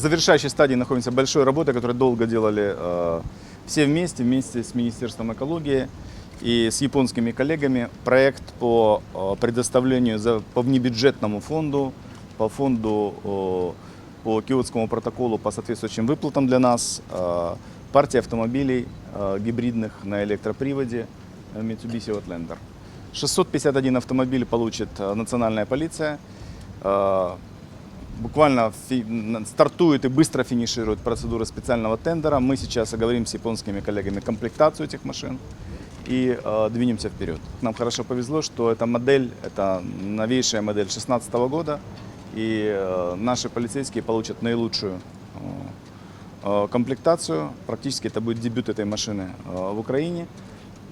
завершающей стадии находимся большой работы, которую долго делали э, все вместе, вместе с Министерством экологии и с японскими коллегами. Проект по э, предоставлению за, по внебюджетному фонду, по фонду э, по Киотскому протоколу по соответствующим выплатам для нас, э, партия автомобилей э, гибридных на электроприводе э, Mitsubishi Outlander. 651 автомобиль получит э, национальная полиция. Э, Буквально стартует и быстро финиширует процедура специального тендера. Мы сейчас оговорим с японскими коллегами комплектацию этих машин и э, двинемся вперед. Нам хорошо повезло, что эта модель, это новейшая модель 2016 года, и э, наши полицейские получат наилучшую э, э, комплектацию. Практически это будет дебют этой машины э, в Украине.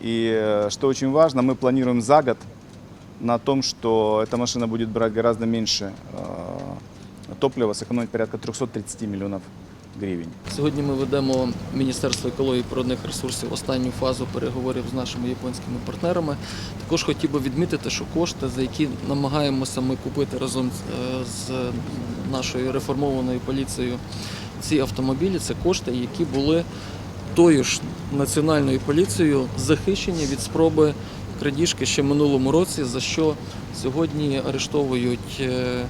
И э, что очень важно, мы планируем за год на том, что эта машина будет брать гораздо меньше э, топлива, сэкономить порядка 330 миллионов гривен. Сьогодні ми ведемо Міністерство екології і природних ресурсів останню фазу переговорів з нашими японськими партнерами. Також хотів би відмітити, що кошти, за які намагаємося ми купити разом з, е, нашою реформованою поліцією ці автомобілі, це кошти, які були тою ж національною поліцією захищені від спроби крадіжки ще минулому році, за що сьогодні арештовують е,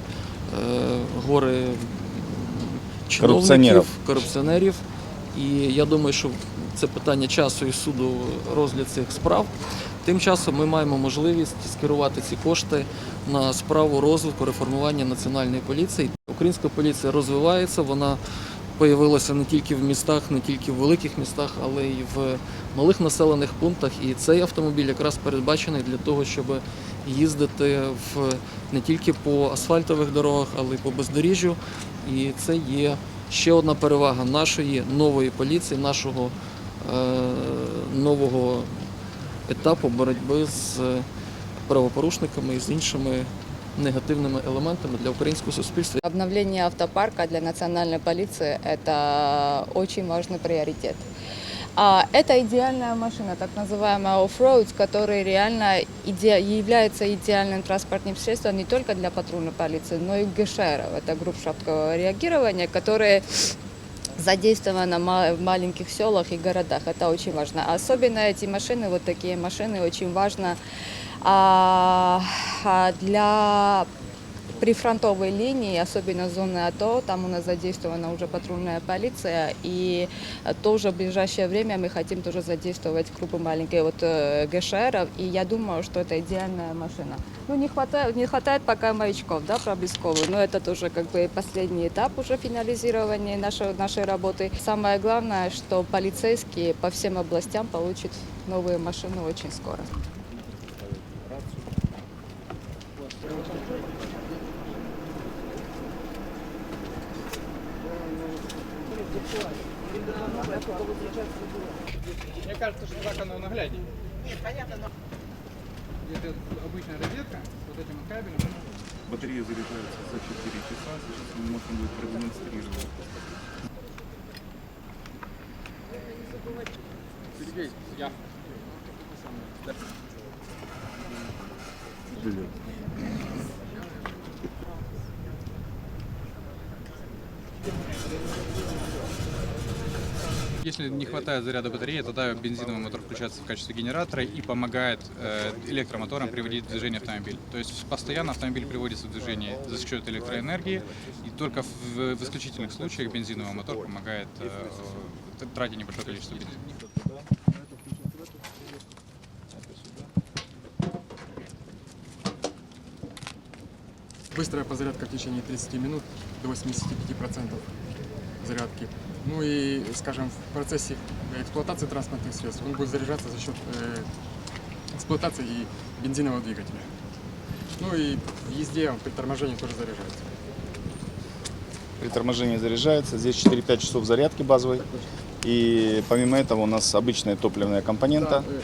гори чиновників, Корупціонерів. корупціонерів. І я думаю, що це питання часу і суду розгляд цих справ. Тим часом ми маємо можливість скерувати ці кошти на справу розвитку реформування національної поліції. Українська поліція розвивається, вона появилася не тільки в містах, не тільки в великих містах, але й в малих населених пунктах. І цей автомобіль якраз передбачений для того, щоб їздити в не тільки по асфальтових дорогах, але й по бездоріжжю. І це є ще одна перевага нашої нової поліції, нашого е, нового етапу боротьби з правопорушниками і з іншими негативними елементами для українського суспільства. Обновление автопарка для национальной полиции – это очень важный приоритет. А это идеальная машина, так называемая оффроуд, который реально иде- является идеальным транспортным средством не только для патрульной полиции, но и ГШРов. Это шаткого реагирования, которые задействованы ма- в маленьких селах и городах. Это очень важно. Особенно эти машины, вот такие машины, очень важно а, а, для прифронтовой линии, особенно зоны АТО, там у нас задействована уже патрульная полиция, и тоже в ближайшее время мы хотим тоже задействовать группы маленькие вот э, ГШРов, и я думаю, что это идеальная машина. Ну, не хватает, не хватает пока маячков, да, проблесковых, но это тоже как бы последний этап уже финализирования нашей, нашей работы. Самое главное, что полицейские по всем областям получат новые машины очень скоро. Мне кажется, что так оно нагляднее. Нет, понятно, но... Это обычная розетка с вот этим вот кабелем. Батарея заряжается за 4 часа, сейчас мы можем будет продемонстрировать. Сергей, я. Если не хватает заряда батареи, тогда бензиновый мотор включается в качестве генератора и помогает э, электромоторам приводить в движение автомобиль. То есть постоянно автомобиль приводится в движение за счет электроэнергии, и только в, в исключительных случаях бензиновый мотор помогает э, тратить небольшое количество бензина. Быстрая подзарядка в течение 30 минут до 85% зарядки. Ну и, скажем, в процессе эксплуатации транспортных средств он будет заряжаться за счет э, эксплуатации и бензинового двигателя. Ну и в езде при торможении тоже заряжается. При торможении заряжается. Здесь 4-5 часов зарядки базовой. И помимо этого у нас обычная топливная компонента. Да, э,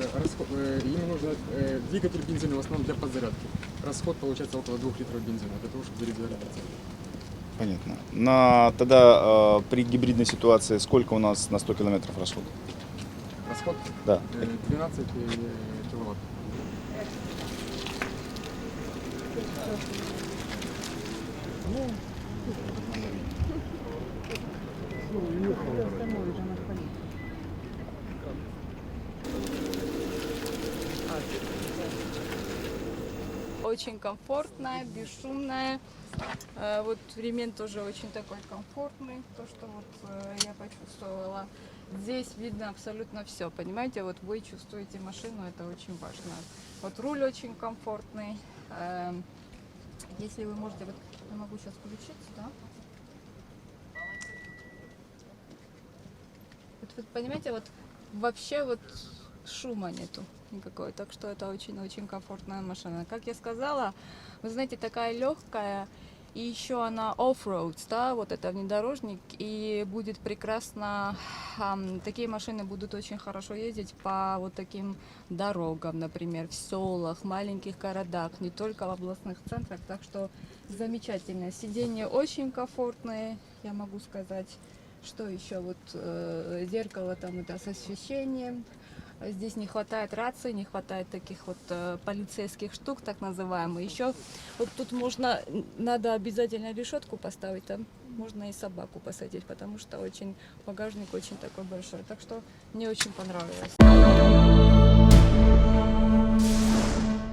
э, расход- э, нужно э, двигатель бензина в основном для подзарядки. Расход получается около 2 литров бензина для того, чтобы зарядиться. Понятно. На, тогда э, при гибридной ситуации сколько у нас на 100 километров расход? Расход? Да. Э, 12 киловатт. Ну, очень комфортная, бесшумная. Э, Вот ремень тоже очень такой комфортный, то, что вот э, я почувствовала. Здесь видно абсолютно все, понимаете, вот вы чувствуете машину, это очень важно. Вот руль очень комфортный. Эм, Если вы можете, вот я могу сейчас включить, да? Вот вы понимаете, вот вообще вот шума нету никакой, так что это очень-очень комфортная машина. Как я сказала, вы знаете, такая легкая, и еще она off-road, да, вот это внедорожник, и будет прекрасно, ам, такие машины будут очень хорошо ездить по вот таким дорогам, например, в селах, маленьких городах, не только в областных центрах, так что замечательно. Сиденья очень комфортные, я могу сказать. Что еще? Вот э, зеркало там это с освещением. Здесь не хватает рации, не хватает таких вот э, полицейских штук, так называемых. Еще вот тут можно, надо обязательно решетку поставить, там можно и собаку посадить, потому что очень багажник очень такой большой. Так что мне очень понравилось.